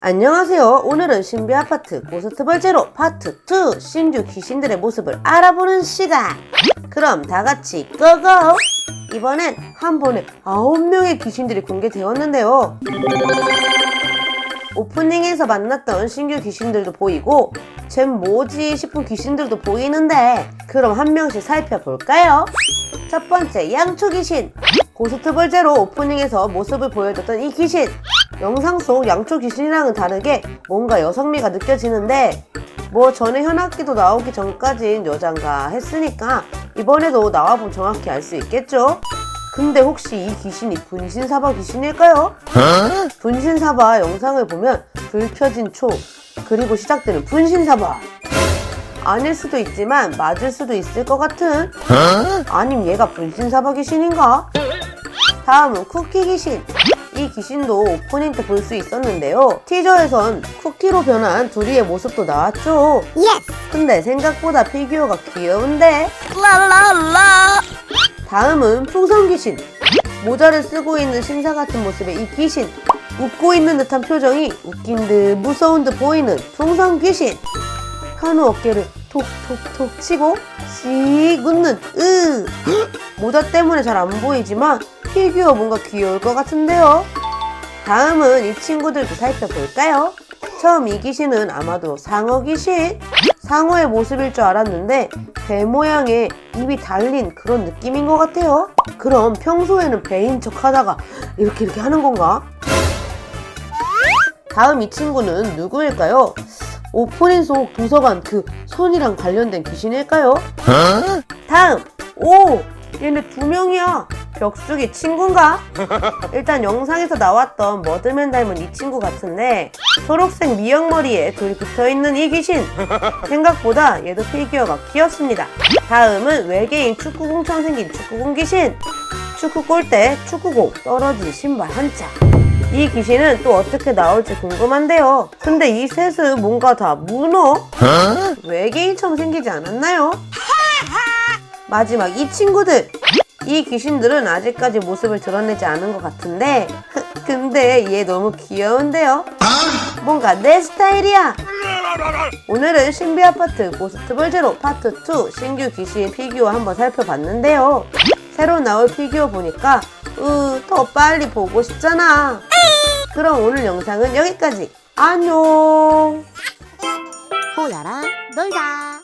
안녕하세요. 오늘은 신비 아파트 고스트 벌 제로 파트 2 신규 귀신들의 모습을 알아보는 시간. 그럼 다 같이 고고! 이번엔 한 번에 9명의 귀신들이 공개되었는데요. 오프닝에서 만났던 신규 귀신들도 보이고 쟨 뭐지 싶은 귀신들도 보이는데 그럼 한 명씩 살펴볼까요? 첫 번째 양초 귀신 고스트 벌 제로 오프닝에서 모습을 보여줬던 이 귀신 영상 속 양초 귀신이랑은 다르게 뭔가 여성미가 느껴지는데 뭐 전에 현악기도 나오기 전까진 여잔가 했으니까 이번에도 나와보면 정확히 알 수 있겠죠? 근데 혹시 이 귀신이 분신사바 귀신일까요? 분신사바 영상을 보면 불 켜진 초 그리고 시작되는 분신사바 아닐 수도 있지만 맞을 수도 있을 것 같은 아님 얘가 분신사바 귀신인가? 다음은 쿠키 귀신 이 귀신도 오프닝 때볼수 있었는데요 티저에선 쿠키로 변한 둘이의 모습도 나왔죠 근데 생각보다 피규어가 귀여운데 라라라 다음은 풍선 귀신. 모자를 쓰고 있는 신사 같은 모습의 이 귀신. 웃고 있는 듯한 표정이 웃긴 듯 무서운 듯 보이는 풍선 귀신. 현우 어깨를 톡톡톡 치고 씩 웃는 으. 모자 때문에 잘 안 보이지만 피규어 뭔가 귀여울 것 같은데요. 다음은 이 친구들도 살펴볼까요? 처음 이 귀신은 아마도 상어 귀신? 상어의 모습일 줄 알았는데 배 모양의 입이 달린 그런 느낌인 것 같아요. 그럼 평소에는 배인 척 하다가 이렇게 이렇게 하는 건가? 다음 이 친구는 누구일까요? 오프닝 속 도서관 그 손이랑 관련된 귀신일까요? 다음! 오! 얘네 두 명이야! 벽수기 친구인가? 일단 영상에서 나왔던 머드맨 닮은 이 친구 같은데 초록색 미역머리에 둘이 붙어있는 이 귀신. 생각보다 얘도 피규어가 귀엽습니다. 다음은 외계인 축구공처럼 생긴 축구공 귀신. 축구 골대 축구공 떨어진 신발 한짝 이 귀신은 또 어떻게 나올지 궁금한데요. 근데 이 셋은 뭔가 다 문어? 외계인처럼 생기지 않았나요? 마지막 이 친구들 이 귀신들은 아직까지 모습을 드러내지 않은 것 같은데 근데 얘 너무 귀여운데요? 뭔가 내 스타일이야! 오늘은 신비 아파트 고스트 볼 제로 파트 2 신규 귀신 피규어 한번 살펴봤는데요. 새로 나올 피규어 보니까 으, 더 빨리 보고 싶잖아. 그럼 오늘 영상은 여기까지. 안녕! 보라라 놀자